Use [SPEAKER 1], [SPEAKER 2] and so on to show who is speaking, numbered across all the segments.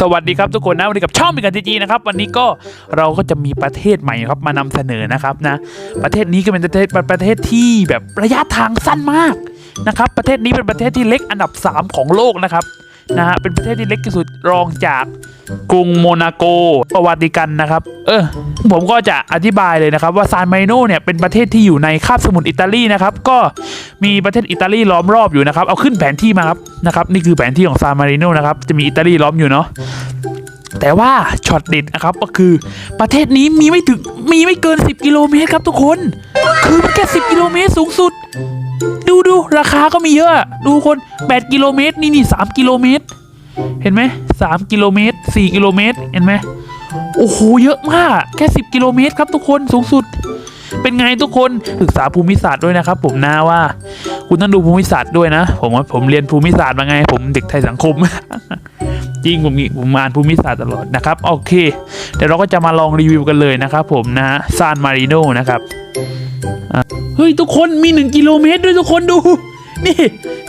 [SPEAKER 1] สวัสดีครับทุกคนนะวันนี้กับช่องมิกันทีจีนะครับวันนี้ก็เราก็จะมีประเทศใหม่ครับมานำเสนอนะครับนะประเทศนี้ก็เป็นประเทศประเทศที่แบบระยะทางสั้นมากนะครับประเทศนี้เป็นประเทศที่เล็กอันดับ 3 ของโลกนะครับ นะฮะเป็นประเทศที่เล็กที่สุดรองจากกรุงโมนาโกประวัติกันนะครับ เออ ผมก็จะอธิบายเลยนะครับว่าซานมาริโนเนี่ยเป็นประเทศที่อยู่ในคาบสมุทรอิตาลีนะครับ ก็มีประเทศอิตาลีล้อมรอบอยู่นะครับ เอาขึ้นแผนที่มาครับนะครับ นี่คือแผนที่ของซานมาริโนนะครับ จะมีอิตาลีล้อมอยู่เนาะแต่ว่าช็อตเด็ดนะครับก็คือประเทศนี้มีไม่ถึงมีไม่เกิน 10 กิโลเมตรครับทุกคน คือมันแค่10 กิโลเมตรสูงสุด ราคาก็มีเยอะ ดูคน 8 กิโลเมตร นี่นี่3กิโลเมตร เห็นไหม3กิโลเมตร4กิโลเมตร เห็นไหมโอ้โห เยอะมาก แค่ 10 กิโลเมตรครับทุกคน สูงสุด เป็นไงทุกคน ศึกษาภูมิศาสตร์ด้วยนะครับ ผมนะว่า คุณต้องดูภูมิศาสตร์ด้วยนะ ผมว่าผมเรียนภูมิศาสตร์มาไง ผมเด็กไทยสังคม จริงผมผมอ่านภูมิศาสตร์ตลอดนะครับ โอเค เดี๋ยวเราก็จะมาลองรีวิวกันเลยนะครับผมนะซานมาริโนนะครับ เฮ้ย ทุกคนมี 1 กิโลเมตรด้วยทุกคนดู นี่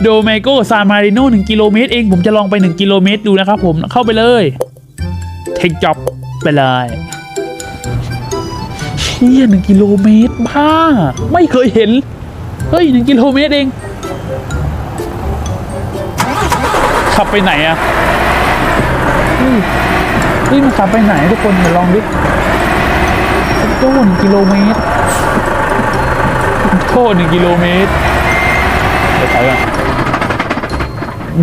[SPEAKER 1] โดเมโกซานมาริโน1กิโลเมตรเองผมจะลองไป 1 กิโลเมตรดูนะครับผมเข้าไปเลยเทคจ็อบไปเลยเชี่ยหนึ่งกิโลเมตรบ้า ไม่เคยเห็น เฮ้ยหนึ่งกิโลเมตรเอง ขับไปไหนอะเฮ้ยมันขับไปไหนทุกคนเดี๋ยวลองดิโต้หนึ่งกิโลเมตรโต้หนึ่งกิโลเมตร เดี๋ยวถ่ายก่อน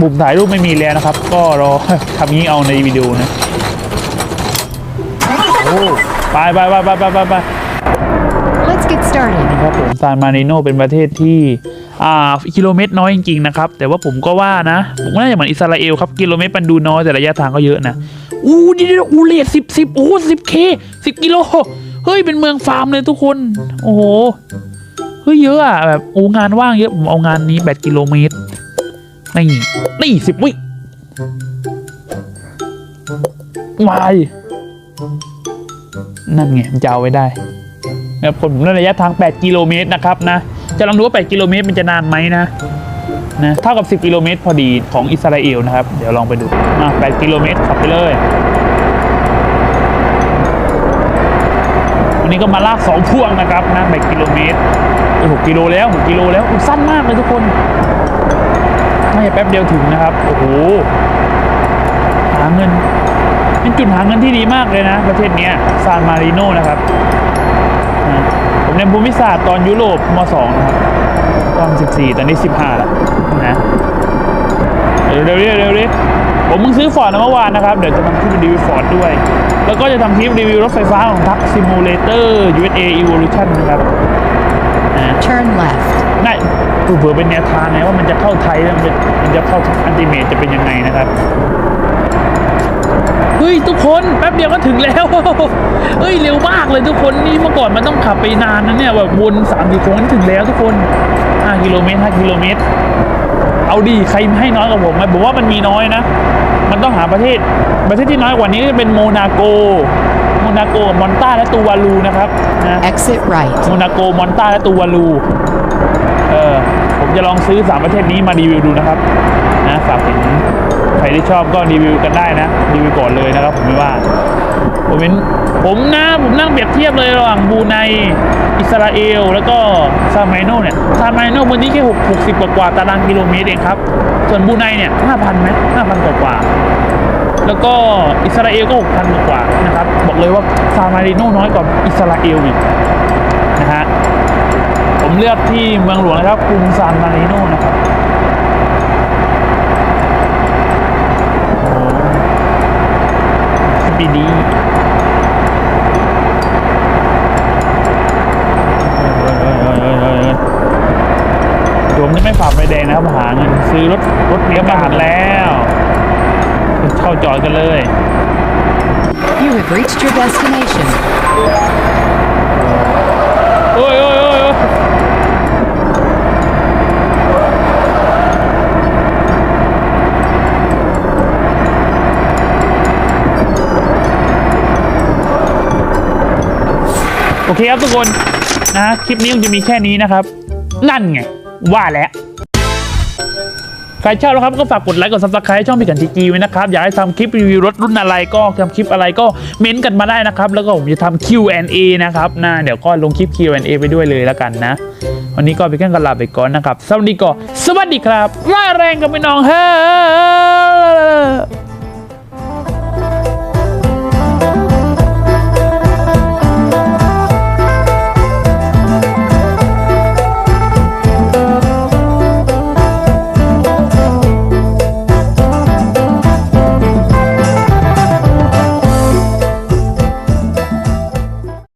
[SPEAKER 1] บุ่มถ่ายรูปไม่มีแล้วนะครับ ก็รอทำงี้เอาในวิดีโอนะโอ้ไปไปไปไปไปไปไป
[SPEAKER 2] Let's get started.
[SPEAKER 1] นะครับผมซานมาริโนเป็นประเทศที่อ่ากิโลเมตรน้อยจริงๆนะครับ แต่ว่าผมก็ว่านะ ผมว่าน่าจะเหมือนอิสราเอลครับ กิโลเมตรมันดูน้อยแต่ระยะทางก็เยอะนะอู้นี่นี่อูเลดสิบสิบโอ้สิบเคสิบกิโล เฮ้ย เป็นเมืองฟาร์มเลยทุกคน โอ้โห เฮ้ยเยอะอะแบบโอ้งานว่างเยอะผมเอางานนี้แปดกิโลเมตรนี่นี่สิบวิวายนั่นไงมันจะเอาไว้ได้นะครับผมในระยะทาง 8 กิโลเมตรนะครับนะ จะลองดูว่า 8 กิโลเมตรมันจะนานไหมนะนะเท่ากับ 10 กิโลเมตรพอดีของอิสราเอลนะครับ เดี๋ยวลองไปดูอะ8กิโลเมตรขับไปเลย วันนี้ก็มาลากสองพ่วงนะครับนะ8กิโลเมตร หกกิโลแล้ว6กิโลแล้วอุสั้นมากเลยทุกคนน่าจะแป๊บเดียวถึงนะครับโอ้โหหาเงินเป็นจุดหาเงินที่ดีมากเลยนะ ประเทศเนี้ยซานมาริโนนะครับผมเรียนภูมิศาสตร์ตอนยุโรปม .2 นะครับตอน 14 ตอนนี้ 15 แล้วนะเร็วๆเร็วๆเร็วผมเพิ่งซื้อฟอร์ดเมื่อวานนะครับ เดี๋ยวจะทำคลิปรีวิวฟอร์ดด้วย แล้วก็จะทำคลิปรีวิวรถไฟฟ้าของทักซิมูเลเตอร์ USA Evolution นะครับ
[SPEAKER 2] Turn left.
[SPEAKER 1] น่าเผื่อเป็นแนวทางไงว่ามันจะเข้าไทยแล้วมันมันจะเข้าอันติเมตจะเป็นยังไงนะครับ เฮ้ย ทุกคนแป๊บเดียวก็ถึงแล้ว เฮ้ย เร็วมากเลยทุกคนนี่เมื่อก่อนมันต้องขับไปนานนะเนี่ยแบบวนสามสี่โค้งนี่ถึงแล้วทุกคน 5 กิโลเมตร 5 กิโลเมตร เอาดีใครให้น้อยกว่าผมไหมผมว่ามันมีน้อยนะ มันต้องหาประเทศ ประเทศที่น้อยกว่านี้จะเป็นโมนาโก นาโกมอนตาและตูวาลูนะครับนะ
[SPEAKER 2] Exit right.
[SPEAKER 1] โมนาโกมอนตาและตูวาลูเออผมจะลองซื้อสามประเทศนี้มารีวิวดูนะครับนะฝากถึงใครที่ชอบก็รีวิวกันได้นะรีวิวก่อนเลยนะครับผมไม่ว่าผมเป็นผมนะผมนั่งเปรียบเทียบเลยระหว่างบรูไนอิสราเอล แล้วก็ซามาริโนเนี่ยซามาริโนวันนี้แค่หกหกสิบกว่าๆตารางกิโลเมตรเองครับ ส่วนบรูไนเนี่ยห้าพันไหมห้าพันกว่าๆ แล้วก็อิสราเอลก็หกพันกว่านะครับ บอกเลยว่าซามาริโนน้อยกว่าอิสราเอลอีกนะฮะผมเลือกที่เมืองหลวงนะครับกรุงซานมาริโนนะครับโอ้สปีดีผมจะไม่ฝ่าไฟแดงนะครับหาเงินซื้อรถรถเลี้ยงบาทแล้ว เข้าจอดกันเลย
[SPEAKER 2] You have reached your destination.
[SPEAKER 1] โอ้ยโอ้ยโอ้ยโอ้ยโอเคครับทุกคนนะคลิปนี้มันจะมีแค่นี้นะครับ นั่นไง ว่าแล้ว ใครชอบนะครับก็ฝากกดไลค์กดซับสไครต์ช่องพี่กันทีจีไว้นะครับ อยากให้ทำคลิปรีวิวรถรุ่นอะไรก็ทำคลิปอะไรก็เม้นต์กันมาได้นะครับ แล้วก็ผมจะทำ Q&A นะครับนะเดี๋ยวก็ลงคลิป Q&A ไปด้วยเลยแล้วกันนะ วันนี้ก็ไปแค่กันลาไปก่อนนะครับ สวัสดีก็สวัสดีครับร่าแรงกับพี่น้องเฮ้